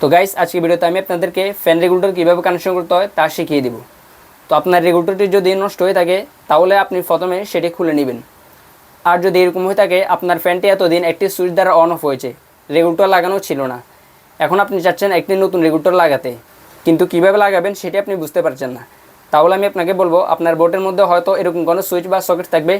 তো গাইস আজকে ভিডিওতে আমি আপনাদেরকে ফ্যান রেগুলেটর কীভাবে কানেকশন করতে হয় তা শিখিয়ে দিব। তো আপনার রেগুলেটরটি যদি নষ্ট হয়ে থাকে, তাহলে আপনি প্রথমে সেটি খুলে নেবেন। আর যদি এরকম হয়ে থাকে, আপনার ফ্যানটি এতদিন একটি সুইচ দ্বারা অন অফ হয়েছে রেগুলেটর লাগানো ছিল না। এখন আপনি চাচ্ছেন একটি নতুন রেগুলেটর লাগাতে। কিন্তু কীভাবে লাগাবেন সেটি আপনি বুঝতে পারছেন না। তাহলে আমি আপনাকে বলব, আপনার বোর্ডের মধ্যে হয়তো এরকম কোনো সুইচ বা সকেট থাকবে,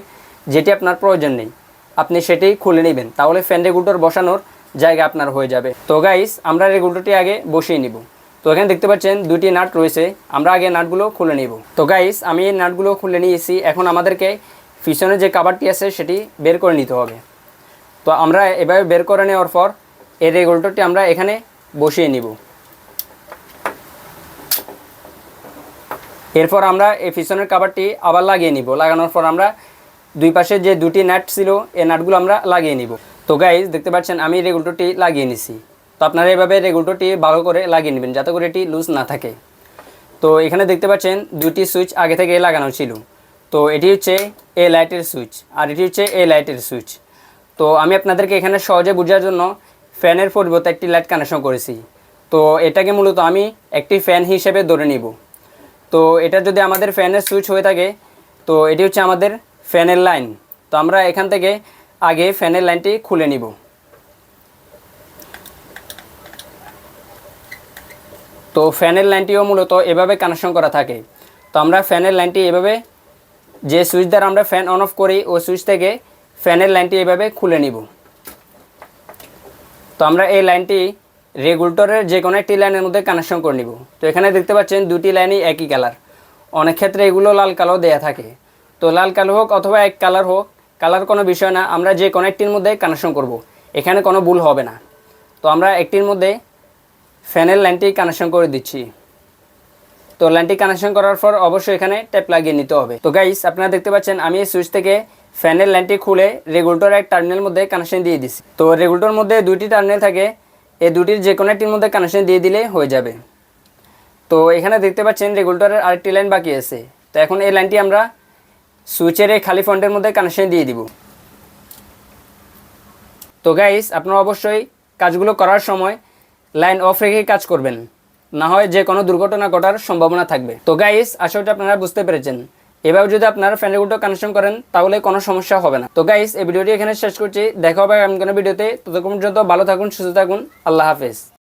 যেটি আপনার প্রয়োজন নেই। আপনি সেটি খুলে নেবেন। তাহলে ফ্যান রেগুলেটর বসানোর জায়গা আপনার হয়ে যাবে। তো গাইস আমরা রেগুলেটরটি আগে বসিয়ে নিব। তো এখানে দেখতে পাচ্ছেন দুটি নাট রয়েছে। আমরা আগে নাটগুলো খুলে নিব। তো গাইস আমি এই নাটগুলো খুলে নিয়েছি। এখন আমাদেরকে পিছনে যে কাবারটি আছে, সেটি বের করে নিতে হবে। তো আমরা এভাবে বের করে নেওয়ার পর এই রেগুলেটরটি আমরা এখানে বসিয়ে নিব। এরপর আমরা এই পিছনের কাবারটি আবার লাগিয়ে নিব। লাগানোর পর আমরা দুই পাশে যে দুটি নাট ছিল, এই নাটগুলো আমরা লাগিয়ে নিব। তো গাইজ দেখতে পাচ্ছেন, আমি রেগুলেটরটি লাগিয়ে নিছি। তো আপনারা এভাবে রেগুলেটরটি ভালো করে লাগিয়ে নেবেন, যাতে করে এটি লুজ না থাকে। তো এখানে দেখতে পাচ্ছেন দুটি সুইচ আগে থেকে লাগানো ছিল। তো এটি হচ্ছে এ লাইটের সুইচ আর এটি হচ্ছে এ লাইটের সুইচ তো আমি আপনাদেরকে এখানে সহজে বোঝার জন্য ফ্যানের পরিবর্তে একটি লাইট কানেকশন করেছি। তো এটাকে মূলত আমি একটি ফ্যান হিসেবে ধরে নিব। তো এটা যদি আমাদের ফ্যানের সুইচ হয়ে থাকে, তো এটি হচ্ছে আমাদের ফ্যানের লাইন তো আমরা এখান থেকে আগে ফ্যানের লাইনটি খুলে নিব। তো ফ্যানের লাইনটিও মূলত এভাবে কানেকশন করা থাকে। তো আমরা ফ্যানের লাইনটি এভাবে, যে সুইচ দ্বারা আমরা ফ্যান অন অফ করি, ওই সুইচ থেকে ফ্যানের লাইনটি এভাবে খুলে নিব। তো আমরা এই লাইনটি রেগুলেটরের যে কোনো একটি লাইনের মধ্যে কানেকশন করে নিব। তো এখানে দেখতে পাচ্ছেন দুটি লাইনই একই কালার অনেক ক্ষেত্রে এগুলো লাল কালো দেয়া থাকে। তো লাল কালো হোক অথবা এক কালার হোক কালার কোনো বিষয় না, আমরা যে কোনো একটির মধ্যে কানেকশন করব। এখানে কোনো ভুল হবে না। তো আমরা একটির মধ্যে ফ্যানের লাইনটি কানেকশন করে দিচ্ছি। তো লাইনটি কানেকশন করার পর অবশ্যই এখানে ট্যাপ লাগিয়ে নিতে হবে। তো গাইস আপনারা দেখতে পাচ্ছেন, আমি এই সুইচ থেকে ফ্যানের লাইনটি খুলে রেগুলেটর এক টার্মিনাল মধ্যে কানেকশন দিয়ে দিচ্ছি। তো রেগুলেটর মধ্যে দুইটি টার্মিনাল থাকে এই দুটির যে কোনো একটির মধ্যে কানেকশন দিয়ে দিলে হয়ে যাবে। তো এখানে দেখতে পাচ্ছেন রেগুলেটরের আরেকটি লাইন বাকি আছে। তো এখন এই লাইনটি আমরা সুইচের এই খালি ফন্টের মধ্যে কানেকশন দিয়ে দিব। তো গাইস আপনারা অবশ্যই কাজগুলো করার সময় লাইন অফ রেখে কাজ করবেন। না হয় যে কোনো দুর্ঘটনা ঘটার সম্ভাবনা থাকবে। তো গাইস আশা আপনারা বুঝতে পেরেছেন। এভাবে যদি আপনারা ফ্যান রেগুলেটর কানেকশন করেন, তাহলে কোনো সমস্যা হবে না। তো গাইস এই ভিডিওটি এখানে শেষ করছি। দেখা হবে আমি কোনো ভিডিওতে। ততক্ষণ পর্যন্ত ভালো থাকুন, সুস্থ থাকুন। আল্লাহ হাফেজ।